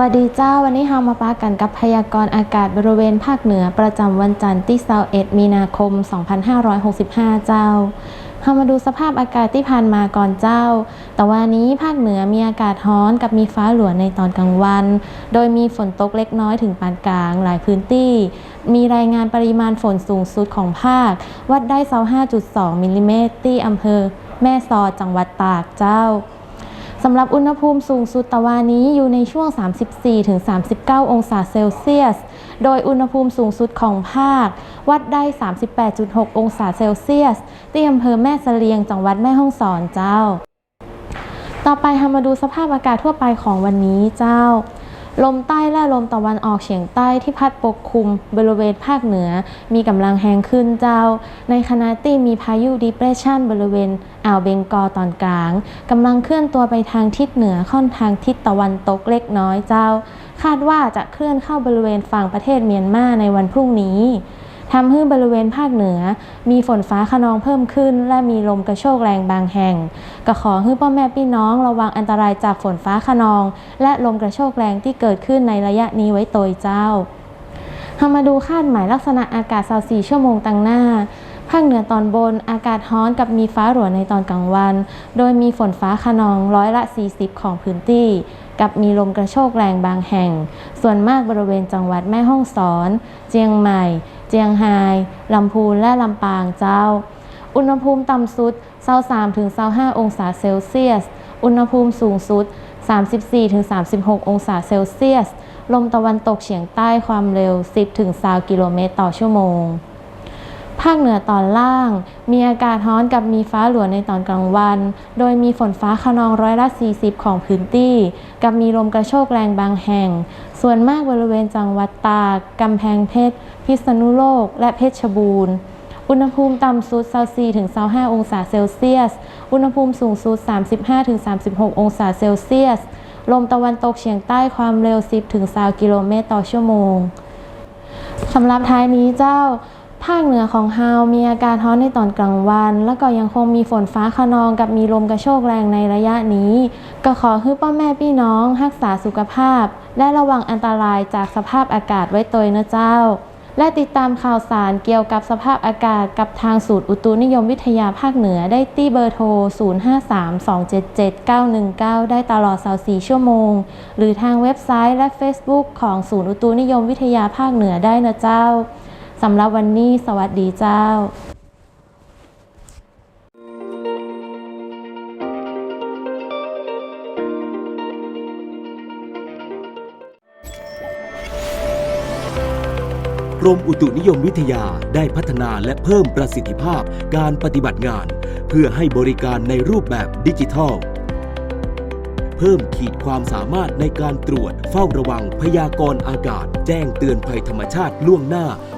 วัสดีเจ้า วันนี้เฮามาปากันกับพยากรณ์อากาศบริเวณภาคเหนือประจำวันจันทร์ที่21มีนาคม 2565 เจ้าเฮามาดูสภาพอากาศที่ผ่านมาก่อนเจ้า แต่วันนี้ภาคเหนือมีอากาศร้อนกับมีฟ้าหลวในตอนกลางวัน โดยมีฝนตกเล็กน้อยถึงปานกลางหลายพื้นที่ มีรายงานปริมาณฝนสูงสุดของภาค วัดได้ 25.2มิลลิเมตรที่อำเภอ แม่สอดจังหวัดตากเจ้า สำหรับอุณหภูมิสูงสุดตะวันนี้อยู่ในช่วง 34-39 องศาเซลเซียส โดยอุณหภูมิสูงสุดของภาค วัดได้ 38.6 องศาเซลเซียส ที่อำเภอแม่เสลียงจังหวัดแม่ฮ่องสอนเจ้า ต่อไปเรามาดูสภาพอากาศทั่วไปของวันนี้เจ้า ลมใต้และลมตะวันออกเฉียงใต้ที่พัดปกคลุมบริเวณภาคเหนือ มีกำลังแรงขึ้นเจ้า ในขณะที่มีพายุดีเพรสชันบริเวณอ่าวเบงกอตอนกลางกำลังเคลื่อนตัวไปทางทิศเหนือค่อนทางทิศตะวันตกเล็กน้อยเจ้า คาดว่าจะเคลื่อนเข้าบริเวณฝั่งประเทศเมียนมาในวันพรุ่งนี้ ทำให้บริเวณภาคเหนือ มีฝนฟ้าขนองเพิ่มขึ้น และมีลมกระโชกแรงบางแห่งก็ขอให้พ่อแม่พี่น้องระวังอันตรายจากฝนฟ้าขนอง และลมกระโชกแรงที่เกิดขึ้นในระยะนี้ไว้โดยเจ้าเรามาดูคาดหมายลักษณะอากาศ24ชั่วโมงตั้งหน้าภาคเหนือตอนบนอากาศร้อนกับมีฟ้าหลวในตอนกลางวัน โดยมีฝนฟ้าขนองร้อยละ 40 ของพื้นที่ กับมีลมกระโชกแรงบางแห่ง ส่วนมากบริเวณจังหวัดแม่ฮ่องสอน เจียงใหม่ เจียงไฮ้ลำพูนและลำปางเจ้า อุณหภูมิต่ำสุด23-25 องศาเซลเซียส อุณหภูมิสูงสุด 34-36 องศาเซลเซียส ลมตะวันตกเฉียงใต้ความเร็ว 10-20กิโลเมตรต่อชั่วโมง ภาคเหนือตอนล่าง มีอากาศร้อนกับมีฟ้าหลวในตอนกลางวัน โดยมีฝนฟ้าขนองร้อยละ 40 ของพื้นที่ กับมีลมกระโชกแรงบางแห่ง ส่วนมากบริเวณจังหวัดตาก กำแพงเพชร พิษณุโลก และเพชรบูรณ์ อุณหภูมิต่ำสุด24-25 องศาเซลเซียส อุณหภูมิสูงสุด 35-36 องศาเซลเซียส ลมตะวันตกเฉียงใต้ความเร็ว 10-20กิโลเมตรต่อชั่วโมงสำหรับท้ายนี้เจ้า ภาคเหนือของฮาวมีอากาศร้อนในตอนกลางวัน แล้วก็ยังคงมีฝนฟ้าขนองกับมีลมกระโชกแรงในระยะนี้ ก็ขอให้พ่อแม่พี่น้องรักษาสุขภาพ และระวังอันตรายจากสภาพอากาศไว้ตัวนะเจ้า และติดตามข่าวสารเกี่ยวกับสภาพอากาศกับทางศูนย์อุตุนิยมวิทยาภาคเหนือได้ที่เบอร์โทร 0532779919ได้ตลอด 24 ชั่วโมง หรือทางเว็บไซต์และ Facebook ของศูนย์อุตุนิยมวิทยาภาคเหนือได้นะเจ้า สำหรับวันนี้สวัสดีเจ้ารมอุตุนิยมวิทยาได้พัฒนาและเพิ่มประสิทธิภาพการปฏิบัติงาน เพื่อให้บริการในรูปแบบดิจิทัล เพิ่มขีดความสามารถในการตรวจเฝ้าระวังพยากรณ์อากาศ แจ้งเตือนภัยธรรมชาติล่วงหน้า